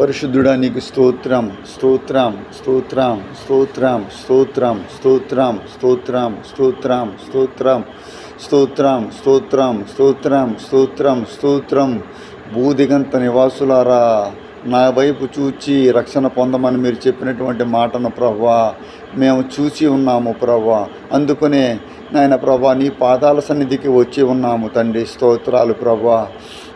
పరిశుద్ధుడా నీకు స్తోత్రం స్తోత్రం స్తోత్రం స్తోత్రం స్తోత్రం స్తోత్రం స్తోత్రం స్తోత్రం స్తోత్రం స్తోత్రం స్తోత్రం స్తోత్రం స్తోత్రం స్తోత్రం భూదిగంత నివాసులారా నా వైపు చూచి రక్షణ పొందమని మీరు చెప్పినటువంటి మాటను ప్రవ్వా మేము చూసి ఉన్నాము ప్రవ్వా అందుకనే నాయన ప్రభా నీ పాదాల సన్నిధికి వచ్చి ఉన్నాము. తండ్రి స్తోత్రాలు ప్రభా.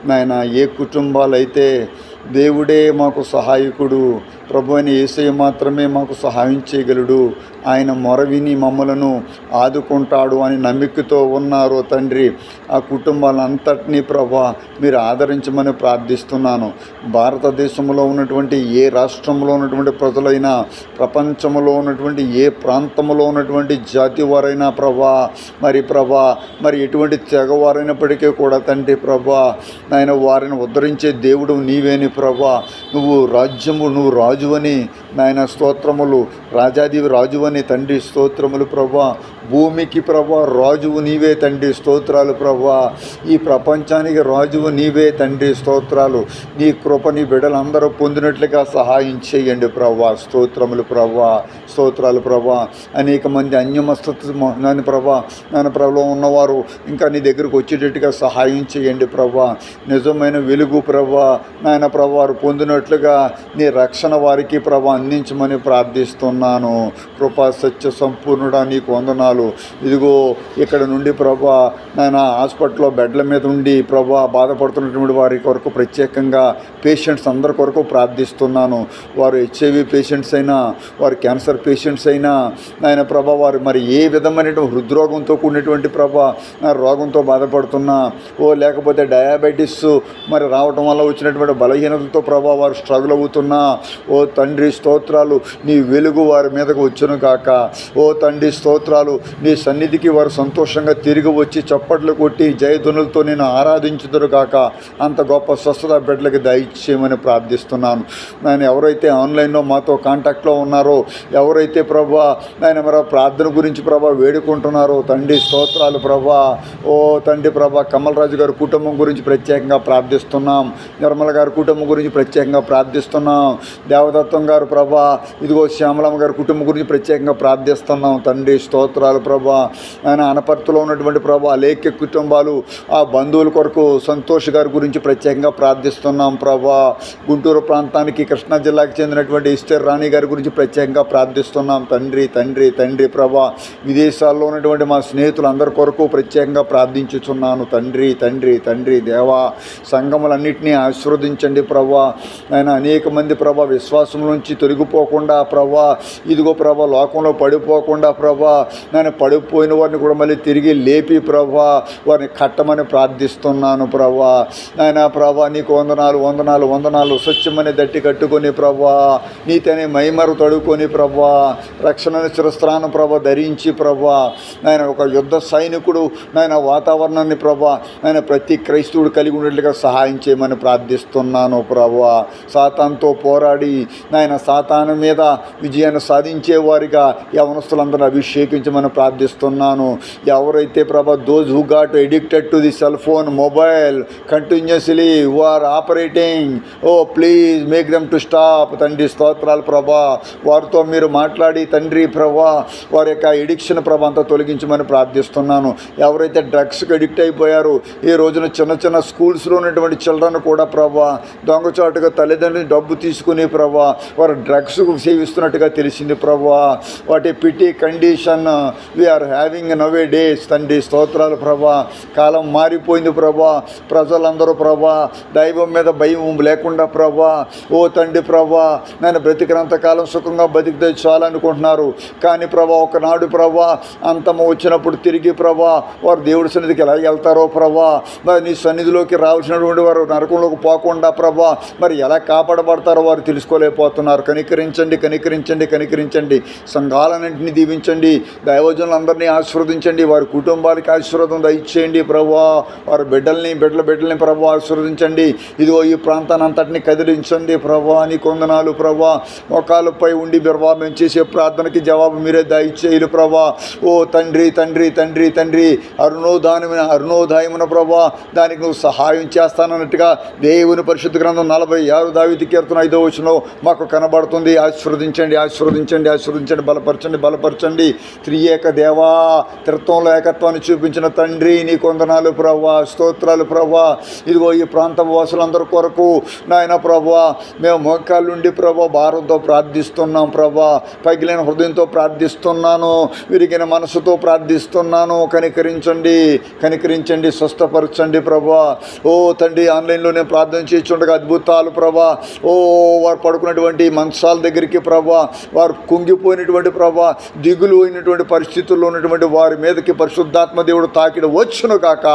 నాయన ఏ కుటుంబాలైతే దేవుడే మాకు సహాయకుడు ప్రభు అని యేసయ్య మాత్రమే మాకు సహాయం చేయగలడు ఆయన మొరవిని మమ్మలను ఆదుకుంటాడు అని నమ్మికతో ఉన్నారు తండ్రి ఆ కుటుంబాలంతటినీ ప్రభా మీరు ఆదరించమని ప్రార్థిస్తున్నాను. భారతదేశంలో ఉన్నటువంటి ఏ రాష్ట్రంలో ఉన్నటువంటి ప్రజలైనా ప్రపంచంలో ఉన్నటువంటి ఏ ప్రాంతంలో ఉన్నటువంటి జాతి వారైనా ప్రభా మరి ప్రభా మరి ఎటువంటి తెగవారైనప్పటికీ కూడా తండ్రి ప్రభా నాయన వారిని ఉద్ధరించే దేవుడు నీవేని ప్రభా. నువ్వు రాజ్యము నువ్వు రాజువని నాయన స్తోత్రములు. రాజాదేవి రాజువని తండ్రి స్తోత్రములు ప్రభా. భూమికి ప్రభా రాజువు నీవే తండ్రి స్తోత్రాలు ప్రభా. ఈ ప్రపంచానికి రాజువు నీవే తండ్రి స్తోత్రాలు. నీ కృపని బిడలందరూ బిడ్డలందరూ పొందినట్లుగా సహాయం చేయండి ప్రభా. స్తోత్రములు ప్రభా స్తోత్రాలు ప్రభా. అనేక మంది అన్యమస్త నాని ప్రభా నాన్న ప్రభలో ఉన్నవారు ఇంకా నీ దగ్గరకు వచ్చేటట్టుగా సహాయం చేయండి ప్రభా. నిజమైన వెలుగు ప్రభా. నాయన ప్రభా వారు పొందినట్లుగా నీ రక్షణ వారికి ప్రభా అందించమని ప్రార్థిస్తున్నాను. కృపా సత్య సంపూర్ణుడా నీకు వందనాలు. ఇదిగో ఇక్కడ నుండి ప్రభా నాయన హాస్పిటల్లో బెడ్ల మీద ఉండి ప్రభా బాధపడుతున్నటువంటి వారి కొరకు ప్రత్యేకంగా పేషెంట్స్ అందరి కొరకు ప్రార్థిస్తున్నాను. వారు హెచ్ఐవి పేషెంట్స్ అయినా వారు క్యాన్సర్ పేషెంట్స్ అయినా ఆయన ప్రభా వారు మరి ఏ విధమైనటువంటి హృద్రోగంతో కూడినటువంటి ప్రభా రోగంతో బాధపడుతున్నా ఓ లేకపోతే డయాబెటీస్ మరి రావటం వల్ల వచ్చినటువంటి బలహీనతతో ప్రభా వారు స్ట్రగుల్ అవుతున్నా ఓ తండ్రి స్తోత్రాలు నీ వెలుగు వారి మీదకు వచ్చును కాక ఓ తండ్రి స్తోత్రాలు నీ సన్నిధికి వారు సంతోషంగా తిరిగి వచ్చి చప్పట్లు కొట్టి జయధ్వనులతో నేను ఆరాధించుదురు కాక అంత గొప్ప స్వస్థత బిడ్డలకి దయచేయమని ప్రార్థిస్తున్నాను. నేను ఎవరైతే ఆన్లైన్లో మాతో కాంటాక్ట్లో ఉన్నారో ఎవరైతే ప్రభా నేను మరి ప్రార్థన గురించి ప్రభా వేడుకుంటున్నారో తండ్రి స్తోత్రాలు ప్రభా ఓ తండ్రి ప్రభా కమల్ రాజు గారి కుటుంబం గురించి ప్రత్యేకంగా ప్రార్థిస్తున్నాం. నిర్మల గారి కుటుంబం గురించి ప్రత్యేకంగా ప్రార్థిస్తున్నాం. దేవదత్తం గారు ప్రభా ప్రభా. ఇదిగో శ్యామలమ్మ గారి కుటుంబం గురించి ప్రత్యేకంగా ప్రార్థిస్తున్నాం. తండ్రి స్తోత్రాలు ప్రభా. ఆయన అనపర్తిలో ఉన్నటువంటి ప్రభా లేఖ్య కుటుంబాలు ఆ బంధువుల కొరకు సంతోష్ గారి గురించి ప్రత్యేకంగా ప్రార్థిస్తున్నాం ప్రభా. గుంటూరు ప్రాంతానికి కృష్ణా జిల్లాకి చెందినటువంటి ఈస్టర్ రాణి గారి గురించి ప్రత్యేకంగా ప్రార్థిస్తున్నాం. తండ్రి తండ్రి తండ్రి ప్రభా. విదేశాల్లో ఉన్నటువంటి మా స్నేహితులందరి కొరకు ప్రత్యేకంగా ప్రార్థించుచున్నాను. తండ్రి తండ్రి తండ్రి దేవా సంఘములన్నింటినీ ఆశీర్వదించండి ప్రభా. ఆయన అనేక మంది ప్రభా విశ్వాసం నుంచి తొలగిపోకుండా ప్రభా ఇదిగో ప్రభా లోకంలో పడిపోకుండా ప్రభా నేను పడిపోయిన వారిని కూడా మళ్ళీ తిరిగి లేపి ప్రభా వారిని కట్టమని ప్రార్థిస్తున్నాను ప్రభా. నాయన ప్రభా నీకు వందనాలు వందనాలు వందనాలు. స్వచ్ఛమని దట్టి కట్టుకొని ప్రభా నీతని మైమరు తడుకొని ప్రభా రక్షణ శిరస్త్రాను ప్రభ ధరించి ప్రభా. నాయన ఒక యుద్ధ సైనికుడు నాయన వాతావరణాన్ని ప్రభా నాయన ప్రతి క్రైస్తవుడు కలిగి ఉన్నట్లుగా సహాయం చేయమని ప్రార్థిస్తున్నాను ప్రభా. సాతాన్తో పోరాడి నాయన సాతాను మీద విజయాన్ని సాధించే వారిగా యవనస్తులందరూ అభిషేకించమని ప్రార్థిస్తున్నాను. ఎవరైతే ప్రభా those who got addicted to the cell phone mobile continuously who are operating O please make them to stop తండ్రి స్తోత్రాలు ప్రభా వారితో మీరు మాట్లాడి తండ్రి ప్రభా వారి యొక్క ఎడిక్షన్ ప్రభా అంతా తొలగించమని ప్రార్థిస్తున్నాను. ఎవరైతే డ్రగ్స్కి ఎడిక్ట్ అయిపోయారో ఈ రోజున చిన్న చిన్న స్కూల్స్లో ఉన్నటువంటి చిల్డ్రన్ కూడా ప్రభా దొంగచాటుగా తల్లిదండ్రులు డబ్బు తీసుకుని ప్రభా వారు డ్రగ్స్ సేవిస్తున్నట్టుగా తెలిసింది ప్రభా వాటి pity condition we are having nowadays తండ్రి స్తోత్రాలు ప్రభా కాలం మారిపోయింది ప్రభా ప్రజలందరూ ప్రభా దైవం మీద భయం లేకుండా ప్రభా ఓ తండ్రి ప్రభా నేను బ్రతికినంత కాలం సుఖంగా బతికితే చాలనుకుంటున్నారు. కానీ ప్రభా ఒకనాడు ప్రభా అంతము వచ్చినప్పుడు తిరిగి ప్రభా వారు దేవుడి సన్నిధికి ఎలా వెళ్తారో ప్రభా మరి నీ సన్నిధిలోకి రావాల్సినటువంటి వారు నరకంలోకి పోకుండా ప్రభా మరి ఎలా కాపాడబడతారో వారు తెలుసుకోలేకపోతున్నారు. కనికరించండి కనికరించండి కనికరించండి. సంఘాలన్నింటినీ దీవించండి. దైవజనులందరినీ ఆశీర్వదించండి. వారి కుటుంబాలకి ఆశీర్వాదం దయచేయండి ప్రభా. వారి బిడ్డల్ని బిడ్డల బిడ్డల్ని ప్రభా ఆశీర్వదించండి. ఇదిగో ఈ ప్రాంతాన్ని అంతటిని కదిలించండి ప్రభా. నీ కొందనాలు ప్రభా. మొఖాలపై ఉండి ప్రభా మేము చేసే ప్రార్థనకి జవాబు మీరే దయచేయలు ప్రభా. ఓ తండ్రి తండ్రి తండ్రి తండ్రి. అరుణోదానమైన అరుణోదాయమున ప్రభా. దానికి నువ్వు సహాయం చేస్తానన్నట్టుగా దేవుని పరిశుద్ధ గ్రంథం నలభై ఆరు దావితి కీర్తన ఐదో వచనంలో మాకు పడుతుంది ఆశీర్వదించండి ఆశీర్వదించండి ఆశీర్వదించండి బలపరచండి బలపరచండి. త్రియేక దేవా త్రిత్వంలో ఏకత్వాన్ని చూపించిన తండ్రి నీ కొందనాలు ప్రభా స్తోత్రాలు ప్రవ్వా. ఇదిగో ఈ ప్రాంత వాసులందరి కొరకు నాయన ప్రభా మేము మోకాళ్ళ నుండి ప్రభా భారంతో ప్రార్థిస్తున్నాం ప్రభా పగిలిన హృదయంతో ప్రార్థిస్తున్నాను విరిగిన మనసుతో ప్రార్థిస్తున్నాను. కనికరించండి కనికరించండి స్వస్థపరచండి ప్రభా ఓ తండ్రి ఆన్లైన్లో నేను ప్రార్థన చేస్తుండగా అద్భుతాలు ప్రభా ఓ వారు పడుకున్నటువంటి మంచాల దగ్గరికి ప్రభా వారు కుంగిపోయినటువంటి ప్రభా దిగులు అయినటువంటి పరిస్థితుల్లో ఉన్నటువంటి వారి మీదకి పరిశుద్ధాత్మ దేవుడు తాకిడ వచ్చును కాక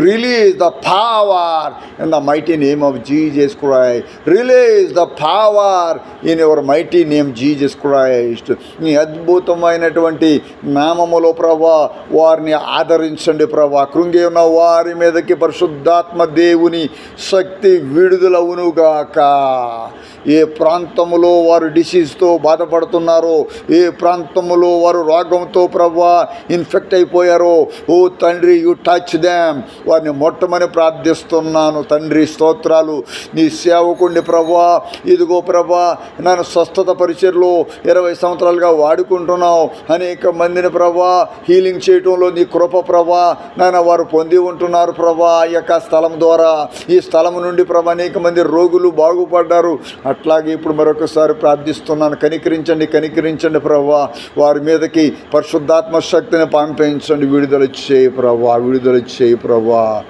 release the power in the mighty name of Jesus Christ release the power in your mighty name Jesus Christ నీ అద్భుతమైనటువంటి నామములో ప్రభా వారిని ఆదరించండి ప్రభా. కృంగి ఉన్న వారి మీదకి పరిశుద్ధాత్మ దేవుని శక్తి విడుదలవునుగాక ఏ ప్రాంతములో వారు డిసీజ్తో బాధపడుతున్నారో. ఏ ప్రాంతంలో వారు రోగంతో ప్రభా ఇన్ఫెక్ట్ అయిపోయారో ఓ తండ్రి యు టచ్ దామ్ వారిని మొట్టమని ప్రార్థిస్తున్నాను తండ్రి స్తోత్రాలు. నీ సేవకుండి ప్రభా ఇదిగో ప్రభా నన్ను స్వస్థత పరిచయలో ఇరవై సంవత్సరాలుగా వాడుకుంటున్నావు. అనేక మందిని ప్రభా హీలింగ్ చేయటంలో నీ కృప ప్రభా నాయన వారు పొంది ఉంటున్నారు ప్రభా ఈ యొక్క స్థలం ద్వారా. ఈ స్థలం నుండి ప్రభా అనేక మంది రోగులు బాగుపడ్డారు. అట్లాగే ఇప్పుడు మరొకసారి ప్రార్థిస్తున్నాను. కనికరించండి కనికరించండి ప్రభా. వారి మీదకి పరిశుద్ధాత్మ శక్తిని పంపించండి. విడుదల చేయి ప్రభా విడుదల చేయి ప్రవ్వా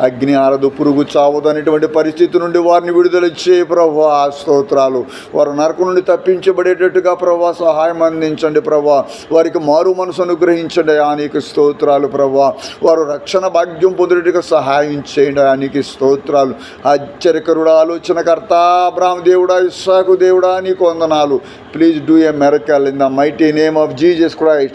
అగ్ని ఆరదు పురుగు చావదనేటువంటి పరిస్థితి నుండి వారిని విడుదల చేయి ప్రభా స్తోత్రాలు. వారు నరకం నుండి తప్పించబడేటట్టుగా ప్రభా సహాయం అందించండి ప్రభా వారికి మారు మనసు అనుగ్రహించండి ఆనికి స్తోత్రాలు ప్రభా వారు రక్షణ భాగ్యం పొందేటట్టుగా సహాయం చేయండి ఆనికి స్తోత్రాలు. ఆశ్చర్యకరుడు ఆలోచనకర్త అబ్రాహ్మ దేవుడా ఇస్సాకు దేవుడా నీకు వందనాలు. Please do a miracle in the mighty name of Jesus Christ